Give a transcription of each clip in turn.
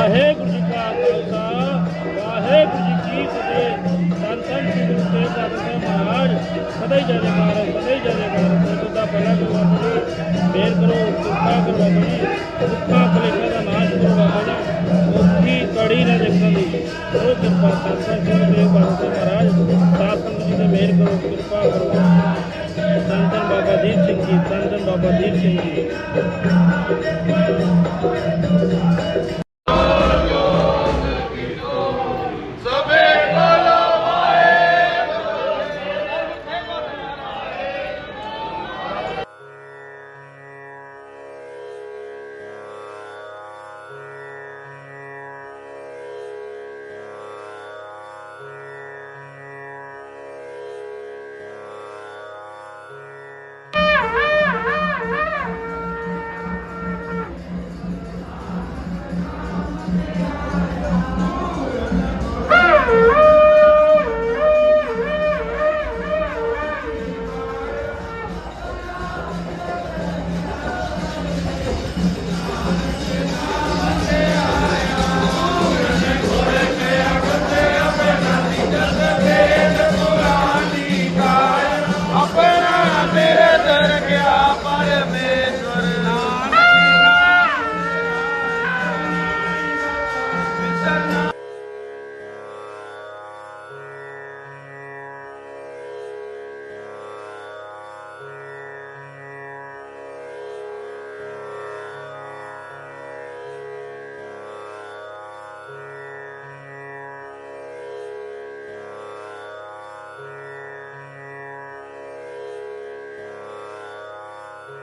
ਵਾਹਿਗੁਰੂ ਜੀ ਕਾ ਖਾਲਸਾ, ਵਾਹਿਗੁਰੂ ਜੀ ਕੀ ਫਤਿਹ। ਧੰਨ ਧੰਨ ਗੁਰੂ ਤੇਗ ਬਹਾਦਰ ਸਾਹਿਬ ਮਹਾਰਾਜ। ਸਦਾ ਹੀ ਜੈ ਜੈਕਾਰ ਸਦਾ ਹੀ ਜੈ ਜੈਕਾਰ ਸਤਿ ਦਾ ਪਹਿਲਾ ਗੁਰੂ ਬਾਬਾ ਜੀ ਮੇਰ ਕਰੋ ਕਿਰਪਾ ਕਰੋ ਬਾਬਾ ਦੁੱਖਾਂ ਕਲੇਸ਼ਾਂ ਦਾ ਨਾਸ਼ ਕਰੋ ਬਾਬਾ ਜੀ। ਮੁਕਤੀ ਕੜੀ ਨਾ ਦੇਖਣ ਦੀ। ਕਰੋ ਕਿਰਪਾ ਧੰਨ ਧੰਨ ਗੁਰੂ ਤੇਗ ਬਹਾਦਰ ਮਹਾਰਾਜ। ਸਾਧ ਜੀ ਦੇ ਮੇਰ ਕਰੋ, ਕਿਰਪਾ ਕਰੋ। ਧੰਨ ਬਾਬਾ ਦੀਪ ਸਿੰਘ ਜੀ ਧੰਨ ਬਾਬਾ ਦੀਪ ਸਿੰਘ ਜੀ। ਆਪਣਾ ਮੇਰੇ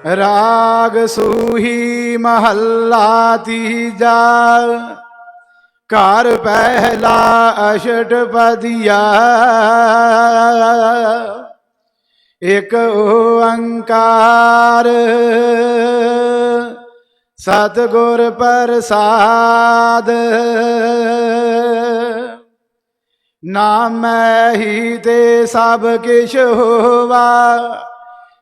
ਰਾਗ ਸੂਹੀ ਮਹੱਲਾ ਤੀਜਾ ਘਰ ਪਹਿਲਾ ਅਸ਼ਟਪਦੀਆ ਇਕ ਓੰਕਾਰ ਸਤਿਗੁਰ ਪ੍ਰਸਾਦ ਨਾਮੈ ਹੀ ਤੇ ਸਭ ਕਿਛ ਹੋਵਾ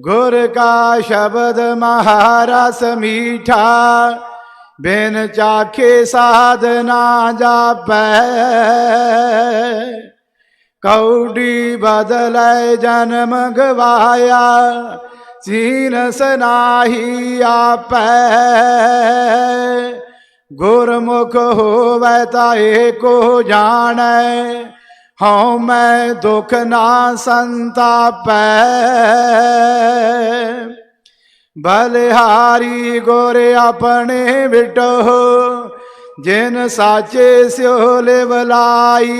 ਗੁਰ ਕਾ ਸ਼ਬਦ ਮਹਾਰਸ ਮੀਠਾ ਬਿਨ ਚਾਖੇ ਸਾਧ ਨਾ ਜਾਪੈ। ਕੌਡੀ ਬਦਲੇ ਜਨਮ ਗਵਾਇਆ, ਸੀਨ ਸਨਾਹੀ ਆਪੈ। ਗੁਰਮੁਖ ਹੋਵੇ ਤਾ ਏਕੋ ਜਾਣੈ ਹਉ ਮੈਂ ਦੁਖ ਨਾ ਸੰਤਾਪੈ। ਬਲਿਹਾਰੀ ਗੁਰ ਆਪਣੇ ਵਿਟੋ, ਜਿਨ ਸਾਚੇ ਸਿਓ ਲਿਵਲਾਈ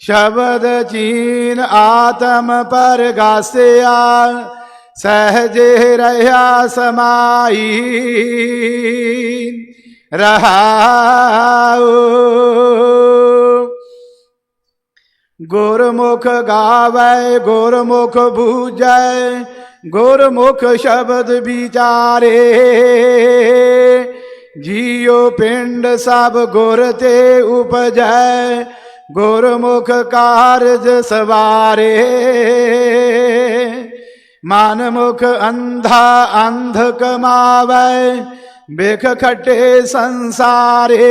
ਸ਼ਬਦ ਚੀਨ ਆਤਮ ਪਰਗਾਸਿਆ, ਸਹਜੇ ਰਹਾ ਸਮਾਈ। ਰਹਾਉ। ਗੁਰਮੁਖ ਗਾਵੇ, ਗੁਰਮੁਖ ਬੂਝੈ, ਗੁਰਮੁਖ ਸ਼ਬਦ ਵਿਚਾਰੇ। ਜੀਉ ਪਿੰਡ ਸਭ ਗੁਰ ਤੇ ਉਪਜੈ, ਗੁਰਮੁਖ ਕਾਰਜ ਸਵਾਰੇ। ਮਨ ਮੁਖ ਅੰਧਾ ਅੰਧ ਕਮਾਵੇ, ਬਿਖ ਖਟੇ ਸੰਸਾਰੇ।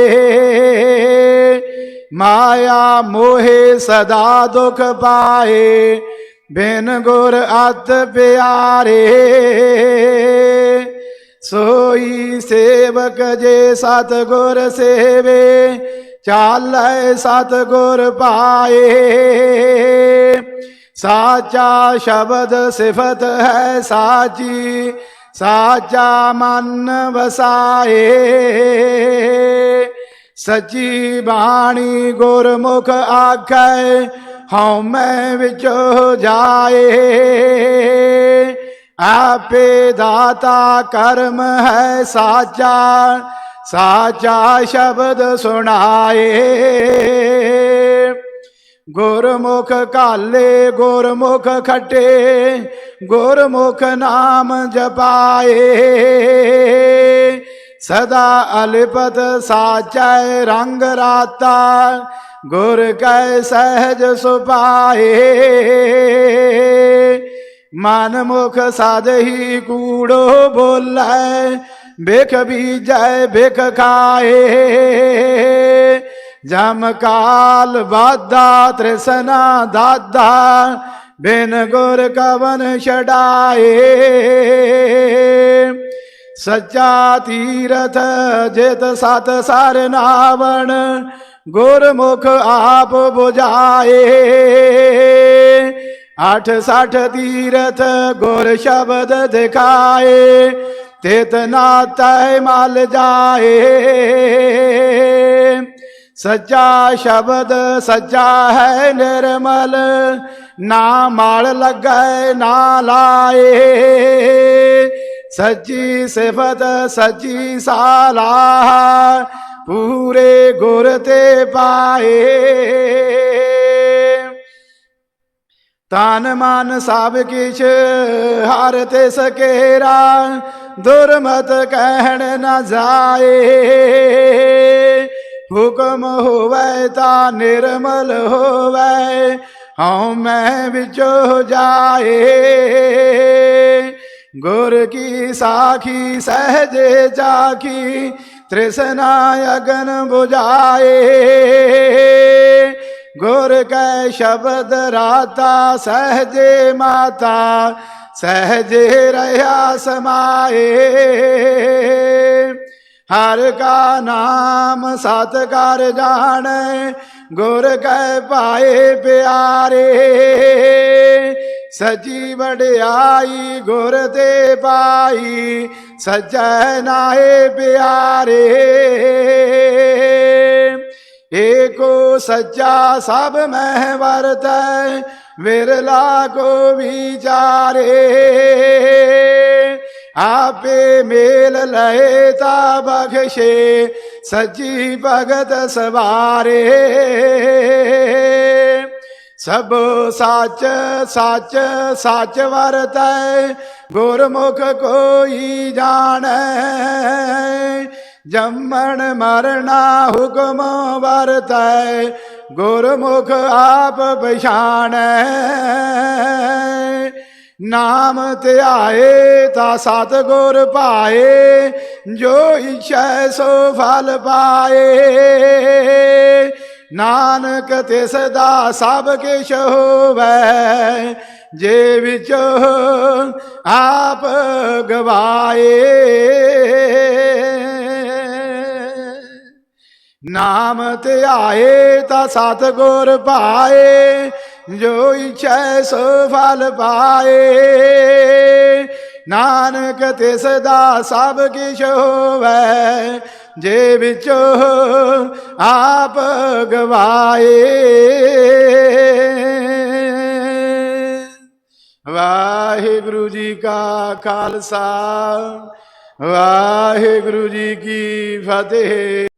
ਮਾਇਆ ਮੋਹੇ ਸਦਾ ਦੁਖ ਪਾਏ, ਬਿਨ ਗੁਰ ਅਤ ਪਿਆਰੇ। ਸੋਈ ਸੇਵਕ ਜੇ ਸਤ ਗੁਰ ਸੇਵੇ, ਚਾਲੈ ਸਤ ਗੁਰ ਪਾਏ। ਸਾਚਾ ਸ਼ਬਦ ਸਿਫਤ ਹੈ ਸਾਚੀ, ਸਾਚਾ ਮਨ ਵਸਾਏ। ਸੱਚੀ ਬਾਣੀ ਗੁਰਮੁਖ ਆਖੈ, ਹਉ ਮੈਂ ਵਿਚੋ ਜਾਏ। ਆਪੇ ਦਾਤਾ ਕਰਮ ਹੈ ਸਾਚਾ ਸਾਚਾ ਸ਼ਬਦ ਸੁਣਾਏ। ਗੁਰਮੁਖ ਕਾਲੇ ਗੁਰਮੁਖ ਖਟੇ, ਗੁਰਮੁਖ ਨਾਮ ਜਪਾਏ। ਸਦਾ ਅਲਪਤ ਸਾਚੈ ਰੰਗ ਰਾਤਾ, ਗੁਰ ਕੈ ਸਹਿਜ ਸੁਪਾਏ ਮਨ ਮੁਖ ਸਾਧਹੀ ਕੂੜੋ ਬੋਲੇ ਬਿਖ ਬੀਜੈ ਬਿਖ ਖਾਏ। ਜਮ ਕਾਲ ਬਾਧਾ ਤ੍ਰਿਸਨਾ ਦਾਦਾ, ਬਿਨ ਗੁਰ ਕਵਨ ਛਡਾਏ। ਸੱਚਾ ਤੀਰਥ ਜਿਤ ਸਤ ਸਰ ਨਾਵਣ, ਗੁਰਮੁਖ ਆਪ 부ਝਾਏ ਅਠ ਸਠ ਤੀਰਥ ਗੁਰ ਸ਼ਬਦ ਦਿਖਾਏ, ਤਿਤ ਨਾ ਤੈ ਮਲ ਜਾਏ। ਸੱਚਾ ਸ਼ਬਦ ਸੱਚਾ ਹੈ ਨਿਰਮਲ, ਨਾ ਮਾਲ ਲੱਗੈ ਨਾ ਲਾਏ। ਸੱਚੀ ਸਿਫਤ, ਸੱਚੀ ਸਾਲਾਹ, ਪੂਰੇ ਗੁਰ ਤੇ ਪਾਏ। ਤਨ ਮਨ ਸਭ ਕਿਛ, ਹਰ ਤੇ ਸਕੇਰਾ ਦੁਰਮਤ ਕਹਿਣ ਨਾ ਜਾਏ। ਹੁਕਮ ਹੋਵੇ ਤਾਂ ਨਿਰਮਲ ਹੋਵੇ, ਹਉ ਮੈਂ ਵਿਚੋ ਜਾਏ। ਗੁਰ ਕੀ ਸਾਖੀ, ਸਹਜੇ ਚਾਖੀ ਤ੍ਰਿਸ਼ਨਾ ਅਗਨ 부ਝਾਏ ਗੁਰ ਕੈ ਸ਼ਬਦ ਰਾਤਾ, ਸਹਜੇ ਮਾਤਾ, ਸਹਜੇ ਰਹਾ ਸਮਾਏ। ਹਰ ਕਾ ਨਾਮ ਸਤ ਕਰ ਜਾਣੈ, ਗੁਰ ਕੈ ਪਾਏ ਪਿਆਰੇ। ਸਜੀ ਵਡਿਆਈ ਗੁਰ ਤੇ ਪਾਈ ਸਜੈ ਨਾਏ ਪਿਆਰੇ ਏਕੋ ਸੱਚਾ ਸਭ ਮਹਿ ਵਰਤੈ ਵਿਰਲਾ ਕੋ ਵਿਚਾਰੇ ਆਪੇ ਮੇਲ ਲਏ ਤਾ ਬਖਸ਼ੇ ਸੱਚੀ ਭਗਤ ਸਵਾਰੇ ਸਭ ਸੱਚ ਸੱਚ ਸੱਚ ਵਰਤੈ, ਗੁਰਮੁਖ ਕੋਈ ਜਾਣੈ। ਜੰਮਣ ਮਰਣਾ ਹੁਕਮ ਵਰਤੈ, ਗੁਰਮੁਖ ਆਪ ਪਛਾਣੈ। ਨਾਮ ਧਿਆਏ ਤਾ ਸਤ ਗੁਰ ਪਾਏ, ਜੋ ਇਛੈ ਸੋ ਫਲ ਪਾਏ। ਨਾਨਕ ਤਿਸ ਦਾ ਸਭ ਕਿਛ ਹੋਵੇ, ਜੇ ਵਿੱਚ ਆਪ ਗਵਾਏ। ਨਾਮ ਧਿਆਏ ਤਾਂ ਸਤਗੁਰ ਪਾਏ, ਜੋ ਇਛੈ ਸੋ ਫਲ ਪਾਏ। ਨਾਨਕ ਤਿਸ ਦਾ ਸਭ ਕਿਛ ਹੋਵੈ ਜੇ ਵਿੱਚ ਆਪ ਗਵਾਏ। ਵਾਹਿਗੁਰੂ ਜੀ ਕਾ ਖਾਲਸਾ ਵਾਹਿਗੁਰੂ ਜੀ ਕੀ ਫਤਿਹ।